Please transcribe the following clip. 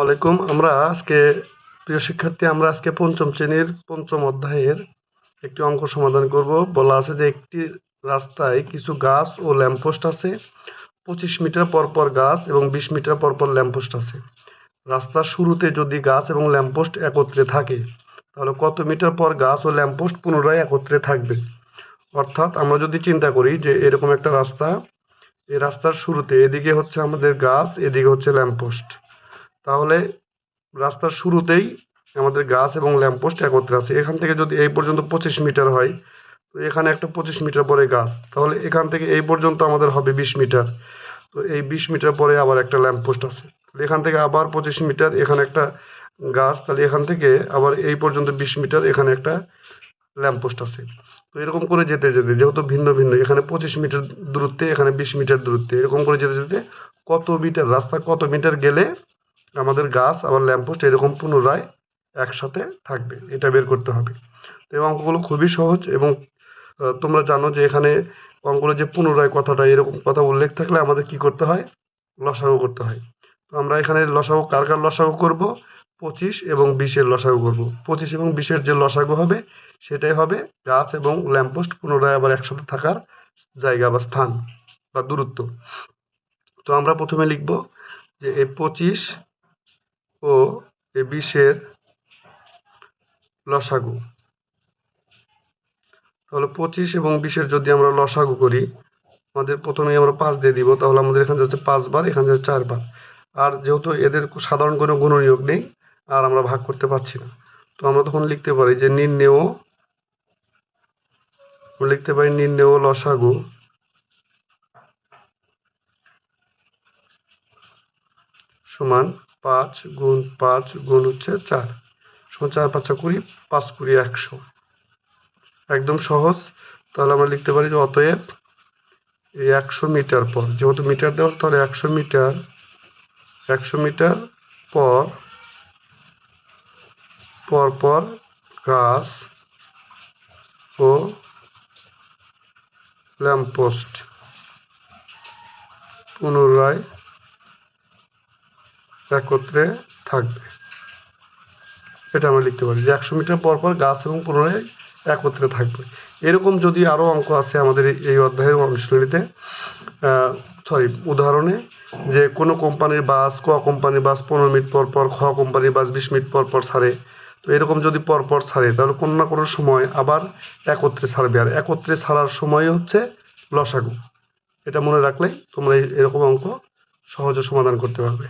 ওয়ালাইকুম আমরা আজকে, প্রিয় শিক্ষার্থী, আমরা আজকে পঞ্চম শ্রেণির পঞ্চম অধ্যায়ের একটি অঙ্ক সমাধান করব। বলা আছে যে একটি রাস্তায় কিছু গাছ ও ল্যাম্পপোস্ট আছে। পঁচিশ মিটার পর পর গাছ এবং বিশ মিটার পর পর ল্যাম্পপোস্ট আছে। রাস্তার শুরুতে যদি গাছ এবং ল্যাম্পপোস্ট একত্রে থাকে, তাহলে কত মিটার পর গাছ ও ল্যাম্পপোস্ট পুনরায় একত্রে থাকবে? অর্থাৎ আমরা যদি চিন্তা করি যে এরকম একটা রাস্তা, এই রাস্তার শুরুতে এদিকে হচ্ছে আমাদের গাছ, এদিকে হচ্ছে ল্যাম্পপোস্ট। তাহলে রাস্তার শুরুতেই আমাদের গাছ এবং ল্যাম্পপোস্ট একত্রে আছে। এখান থেকে যদি এই পর্যন্ত পঁচিশ মিটার হয়, তো এখানে একটা পঁচিশ মিটার পরে গাছ। তাহলে এখান থেকে এই পর্যন্ত আমাদের হবে বিশ মিটার। তো এই বিশ মিটার পরে আবার একটা ল্যাম্পপোস্ট আছে। এখান থেকে আবার পঁচিশ মিটার, এখানে একটা গাছ। তাহলে এখান থেকে আবার এই পর্যন্ত বিশ মিটার, এখানে একটা ল্যাম্পপোস্ট আছে। তো এরকম করে যেতে যেতে, যেহেতু ভিন্ন ভিন্ন, এখানে পঁচিশ মিটার দূরত্বে, এখানে বিশ মিটার দূরত্বে, এরকম করে যেতে যেতে কত মিটার, রাস্তা কত মিটার গেলে আমাদের গাছ, আবার ল্যাম্পপোস্ট এরকম পুনরায় একসাথে থাকবে। এটা বের করতে হবে। তো এই অঙ্কগুলো খুবই সহজ এবং তোমরা জানো যে এখানে অঙ্কগুলো যে পুনরায় কথাটা, এরকম কথা উল্লেখ থাকলে আমাদের কি করতে হয়? লসাগু করতে হয়। তো আমরা এখানে লসাগু কার কার লসাগু করব? পঁচিশ এবং বিশের লসাগু করব। পঁচিশ এবং বিশের যে লসাগু হবে, সেটাই হবে গাছ এবং ল্যাম্পপোস্ট পুনরায় আবার একসাথে থাকার জায়গা বা স্থান বা দূরত্ব। তো আমরা প্রথমে লিখব যে এই পঁচিশ ও এই বিশের লসাগু। তাহলে পঁচিশ এবং বিশের যদি আমরা লসাগু করি, আমাদের প্রথমে আমরা পাঁচ দিয়ে দিব, তাহলে আমাদের এখানে যাচ্ছে পাঁচবার এখানে যাচ্ছে চারবার আর যেহেতু এদের সাধারণ কোনো গুণনীয়ক নেই, আর আমরা ভাগ করতে পারছি না। তো আমরা তখন লিখতে পারি যে নির্ণেয় লিখতে পারি নির্ণেয় লসাগু। সমান পাঁচ গুণ পাঁচ গুণ হচ্ছে চার। সমান চার, পাঁচা কুড়ি, পাঁচ, কুড়ি, একশো। একদম সহজ। তাহলে আমরা লিখতে পারি যে অতএব এই একশো মিটার পর, যেহেতু মিটার দেওয়া তাহলে একশো মিটার একশো মিটার পর পর পর গাছ ও ল্যাম্পপোস্ট পুনরায় একত্রে থাকবে। এটা আমরা লিখতে পারি যে একশো মিটার পর পর গাছ এবং পুনরায় একত্রে থাকবে। এরকম যদি আরও অঙ্ক আছে আমাদের এই- অধ্যায়ের অনুশীলনীতে সরি উদাহরণে যে কোনো কোম্পানির বাস, ক কোম্পানির বাস, পনেরো মিনিট পর পর, খ কোম্পানির বাস, বিশ মিনিট পর পর ছাড়ে তো এরকম যদি পর পর ছাড়ে তাহলে কোনো না কোনো সময় আবার একত্রে ছাড়বে আর একত্রে ছাড়ার সময় হচ্ছে লসাগু। এটা মনে রাখলেই তোমরা এরকম অঙ্ক সহজে সমাধান করতে পারবে।